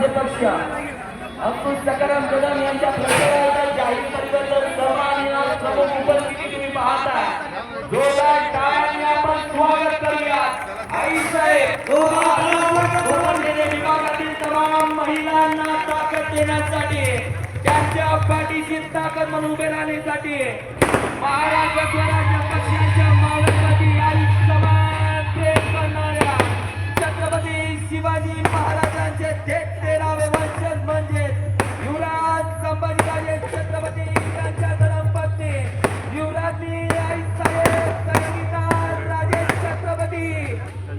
परिवर्तन पक्ष अब्दुल सकाराम कदम यांच्या प्रचाराचा जाहीर परिवर्तन सर्वांना प्रमुख उपस्थिती तुम्ही पाहता जोरदार टाळ्यांनी आपण स्वागत करूया आई साहेब विभागातील तमाम महिलांना ताकद देण्यासाठी त्यांच्या पाठीशी ताकद म्हणून उभे राहण्यासाठी महाराष्ट्र स्वराज्य पक्षाच्या मावळ्यासाठी आयुष्यमान प्रेम करणाऱ्या छत्रपती शिवाजी महाराजांचे थेट तेरावे वंशज म्हणजे युवराज संभाजीराजे छत्रपती यांच्या धर्मपत्नी युवराजनी आई संगीता राजे छत्रपती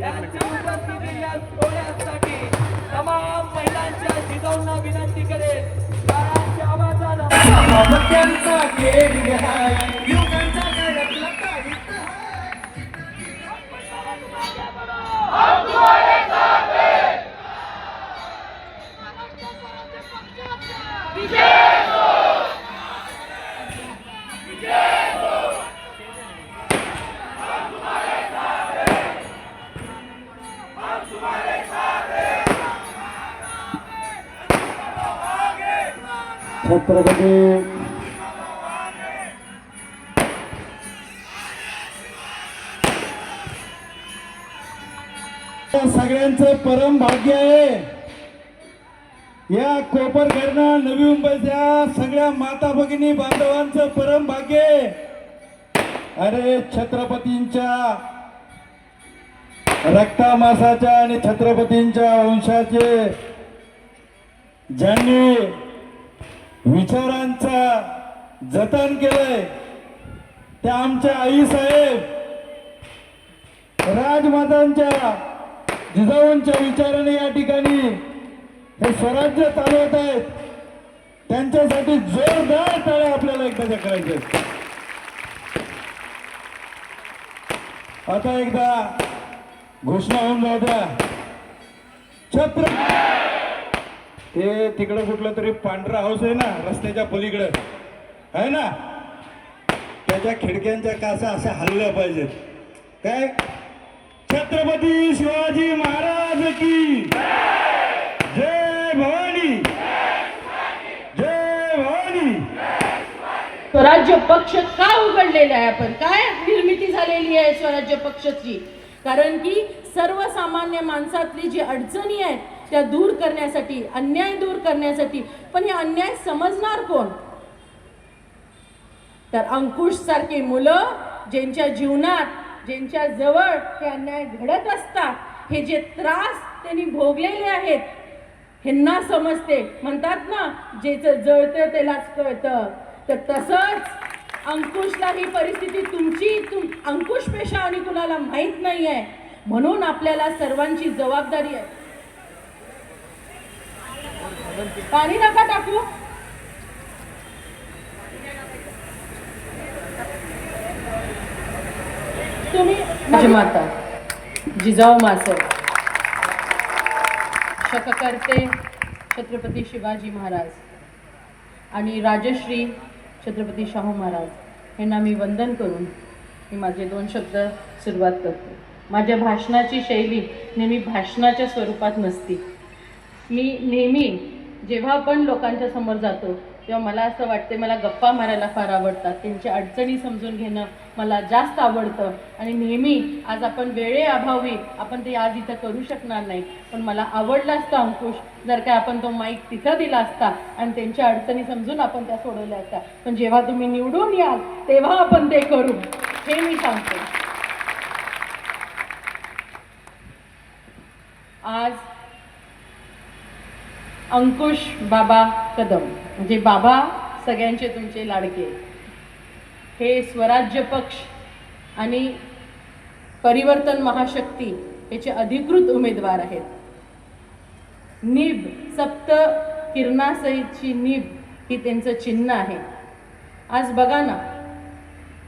यांची उपस्थिती या सोहळ्यासाठी तमाम महिलांच्या जिजाऊंना विनंती करेल काळाच्या खेळ छत्रपती सगळ्यांचं परम भाग्य आहे. या कोपरखेरणं नवी मुंबईच्या सगळ्या माता भगिनी बांधवांचं परम भाग्य आहे. अरे छत्रपतींच्या रक्तामासाच्या आणि छत्रपतींच्या वंशाचे ज्यांनी विचारांचा जतन केलंय त्या आमच्या आई साहेब राजमातांच्या जिजाऊंच्या विचाराने या ठिकाणी हे स्वराज्य चालवत आहेत. त्यांच्यासाठी जोरदार टाळ्या आपल्याला एकदा करायचे आता एकदा घोषणा होऊन जाऊ द्या. छत्र ते तिकडं कुठलं तरी पांढरा हाऊस आहे ना रस्त्याच्या पलीकडे. आहे ना? त्याच्या खिडक्यांच्या कासा अशा हल्ल्या पाहिजेत. काय? छत्रपती शिवाजी महाराज की जय भवानी. जय भवानी. स्वराज्य पक्ष का उघडलेला आहे आपण? काय निर्मिती झालेली आहे स्वराज्य पक्षाची? कारण की सर्वसामान्य माणसातली जी अडचणी आहेत त्या दूर करण्यासाठी अन्याय दूर करण्यासाठी. पण हे अन्याय समजणार कोण? तर अंकुश सारखी मुलं ज्यांच्या जीवनात ज्यांच्या जवळ हे अन्याय घडत असतात हे जे त्रास त्यांनी भोगलेले आहेत ह्यांना समजते. म्हणतात ना ज्याचं जळतं त्यालाच कळतं. तर तसंच अंकुशला ही परिस्थिती तुमची तुम अंकुश पेशा आणि कुणाला माहीत नाही आहे म्हणून आपल्याला सर्वांची जबाबदारी आहे. पाणी नका टाकू. तुम्ही राजमाता जिजाऊ मासर. शककर्ते छत्रपती शिवाजी महाराज आणि राजश्री छत्रपती शाहू महाराज. यांना मी वंदन करून मी माझे दोन शब्द सुरुवात करतो. माझ्या भाषणाची शैली नेहमी भाषणाच्या स्वरूपात नसती. मी नेहमी जेव्हा आपण लोकांच्या समोर जातो तेव्हा मला असं वाटते मला गप्पा मारायला फार आवडतात. त्यांच्या अडचणी समजून घेणं मला जास्त आवडतं. आणि नेहमी आज आपण वेळेअभावी आपण ते आज इथं करू शकणार नाही. पण मला आवडला असतं अंकुश जर काय आपण तो माईक तिथं दिला असता आणि त्यांच्या अडचणी समजून आपण त्या सोडवल्या असत्या पण जेव्हा तुम्ही निवडून याल तेव्हा आपण ते करू. हे मी सांगते. आज अंकुश बाबा कदम. म्हणजे बाबा सगळ्यांचे तुमचे लाडके. हे स्वराज्य पक्ष आणि परिवर्तन महाशक्ती याचे अधिकृत उमेदवार आहेत. निब सप्त किरणासहितची निब ही त्यांचं चिन्ह आहे. आज बघा ना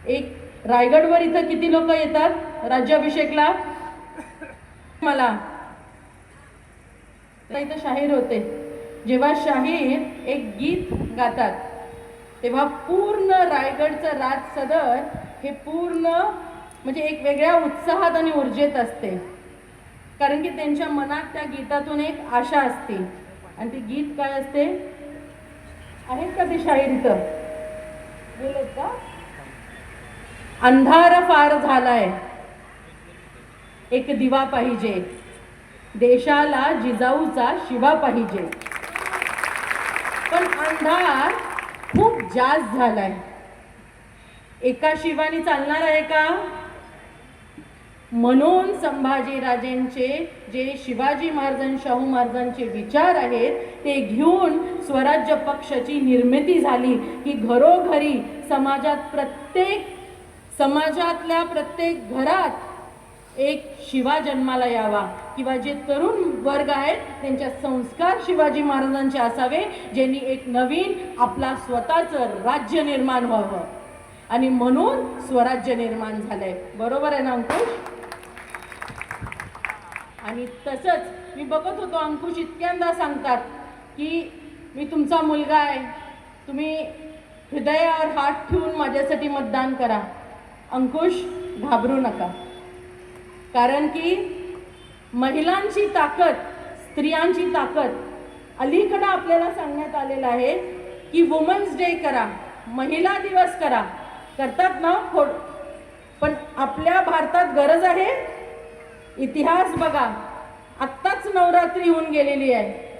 एक रायगडवर इथं किती लोक येतात? राज्याभिषेकला? मला. तर इथं शाहीर होते. जेव्हा शाहीर एक गीत गातात तेव्हा पूर्ण रायगडचं राज सदर हे पूर्ण म्हणजे एक वेगळ्या उत्साहात आणि ऊर्जेत असते. कारण की त्यांच्या मनात त्या गीतातून एक आशा असते. आणि ती गीत काय असते? आहेत का ते शाहीर गेलेत का? अंधार फार झालाय. एक दिवा पाहिजे. देशाला जिजाऊचा शिवा पाहिजे. पण अंधार खूप जास्त झालाय. एका शिवानी चालणार आहे का? म्हणून संभाजीराजेंचे जे शिवाजी महाराजां शाहू महाराजांचे विचार आहेत ते घेऊन स्वराज्य पक्षाची निर्मिती झाली. की घरोघरी समाजात प्रत्येक समाजातल्या प्रत्येक घरात एक शिवा जन्माला यावा. किंवा जे तरुण वर्ग आहेत त्यांच्या संस्कार शिवाजी महाराजांचे असावे ज्यांनी एक नवीन आपला स्वतःचं राज्य निर्माण व्हावं. आणि म्हणून स्वराज्य निर्माण झालंय. बरोबर आहे ना अंकुश? आणि तसंच मी बघत होतो अंकुश इतक्यांदा सांगतात की मी तुमचा मुलगा आहे. तुम्ही हृदयावर हात ठेवून माझ्यासाठी मतदान करा. अंकुश घाबरू नका. कारण की महिलांची ताकद स्त्रियांची ताकद अलीकडं आपल्याला सांगण्यात आलेलं आहे की वुमन्स डे करा महिला दिवस करा. करतात ना? खोड पण आपल्या भारतात गरज आहे? इतिहास बघा. आत्ताच नवरात्री होऊन गेलेली आहे.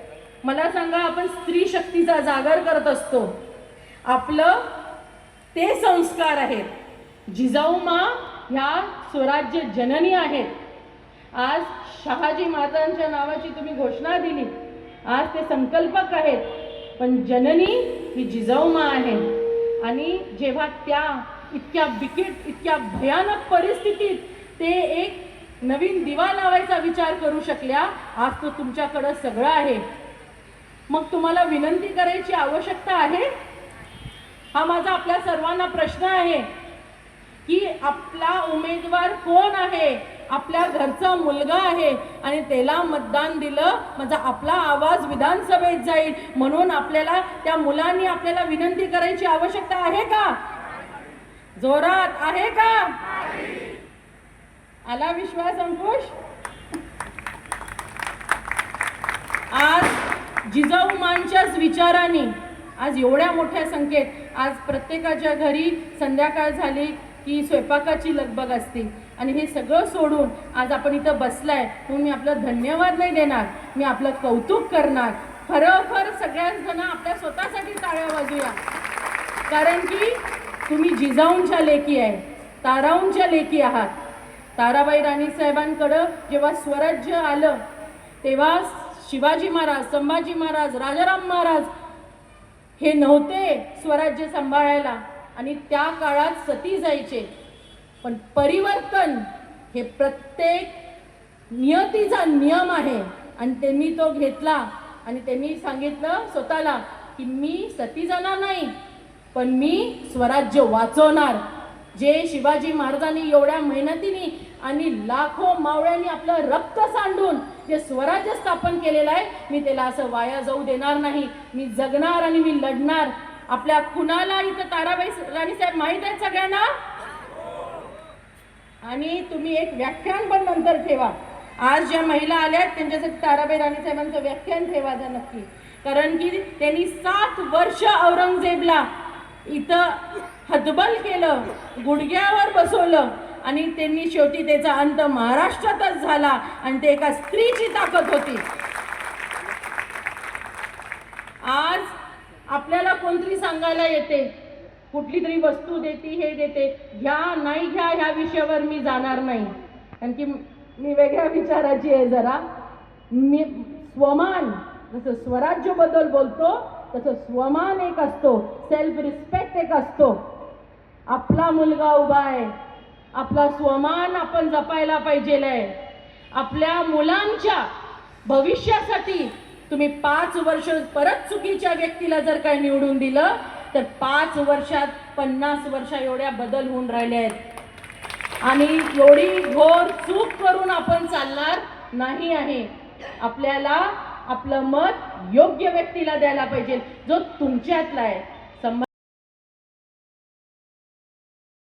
मला सांगा आपण स्त्री शक्तीचा जागर करत असतो. आपलं ते संस्कार आहेत. जिजाऊमा ह्या स्वराज्य जननी आहेत. आज शहाजी महाराजांच्या नावाची तुम्ही घोषणा दिली. आज ते संकल्पक आहेत. पण जननी ही जिजाऊमा आहे. आणि जेव्हा त्या इतक्या बिकट इतक्या भयानक परिस्थितीत ते एक नवीन दिवा लावायचा विचार करू शकल्या आज तो तुमच्याकडं सगळं आहे. मग तुम्हाला विनंती करायची आवश्यकता आहे? हा माझा आपल्या सर्वांना प्रश्न आहे. की आपला उमेदवार कोण आहे? आपल्या घरचा मुलगा आहे. आणि त्याला मतदान दिलं म्हणजे आपला आवाज विधानसभेत जाईल. म्हणून आपल्याला त्या मुलांनी आपल्याला विनंती करायची आवश्यकता आहे का? जोरात आहे का? आला विश्वास अंकुश? आज जिजाऊमांच्याच विचाराने आज एवढ्या मोठ्या संख्येत आज प्रत्येकाच्या घरी संध्याकाळ झाली. की स्वयंपाकाची लगबग असते. आणि हे सगळं सोडून आज आपण इथं बसलाय म्हणून मी आपलं धन्यवाद नाही देणार. मी आपलं कौतुक करणार. खरोखर सगळ्याच जण आपल्या स्वतःसाठी टाळ्या वाजूया. कारण की तुम्ही जिजाऊंच्या लेकी आहे ताराऊंच्या लेकी आहात. ताराबाई राणी साहेबांकडं जेव्हा स्वराज्य आलं तेव्हा शिवाजी महाराज संभाजी महाराज राजाराम महाराज हे नव्हते स्वराज्य सांभाळायला. आणि त्या काळात सती जायचे. पण परिवर्तन हे प्रत्येक नियतीचा नियम आहे. आणि त्यांनी तो घेतला आणि त्यांनी सांगितलं स्वतःला की मी सती जाणार नाही पण मी स्वराज्य वाचवणार. जे शिवाजी महाराजांनी एवढ्या मेहनतीने आणि लाखो मावळ्यांनी आपलं रक्त सांडून जे स्वराज्य स्थापन केलेलं आहे मी त्याला असं वाया जाऊ देणार नाही. मी जगणार आणि मी लढणार. आपल्या खुनाला इथं ताराबाई राणी साहेब माहीत आहेत सगळ्यांना? आणि तुम्ही एक व्याख्यान पण नंतर ठेवा. आज ज्या महिला आल्यात त्यांच्यासाठी ताराबाई राणी साहेबांचं व्याख्यान ठेवा जा नक्की. कारण की त्यांनी सात वर्ष औरंगजेबला इथं हतबल केलं गुडघ्यावर बसवलं आणि त्यांनी शेवटी त्याचा अंत महाराष्ट्रातच झाला आणि ते एका स्त्रीची ताकद होती. आज आपल्याला कोणतरी सांगायला येते. कुठली तरी वस्तू देते हे देते. घ्या नाही घ्या ह्या विषयावर मी जाणार नाही. कारण की मी वेगळ्या विचाराची आहे जरा. मी स्वमान जसं स्वराज्यबद्दल बोलतो तसं स्वमान एक असतो. सेल्फ रिस्पेक्ट एक असतो. आपला मुलगा उभा आहे. आपला स्वमान आपण जपायला पाहिजे आहे आपल्या मुलांच्या भविष्यासाठी तुम्ही पाच वर्ष परत चुकीच्या व्यक्तीला जर काय निवडून दिलं तर पाच वर्षात पन्नास वर्षा एवढ्या बदल होऊन राहिल्या आहेत. आणि एवढी घोर चूक करून आपण चालणार नाही आहे. आपल्याला आपलं मत योग्य व्यक्तीला द्यायला पाहिजे जो तुमच्यातला आहे.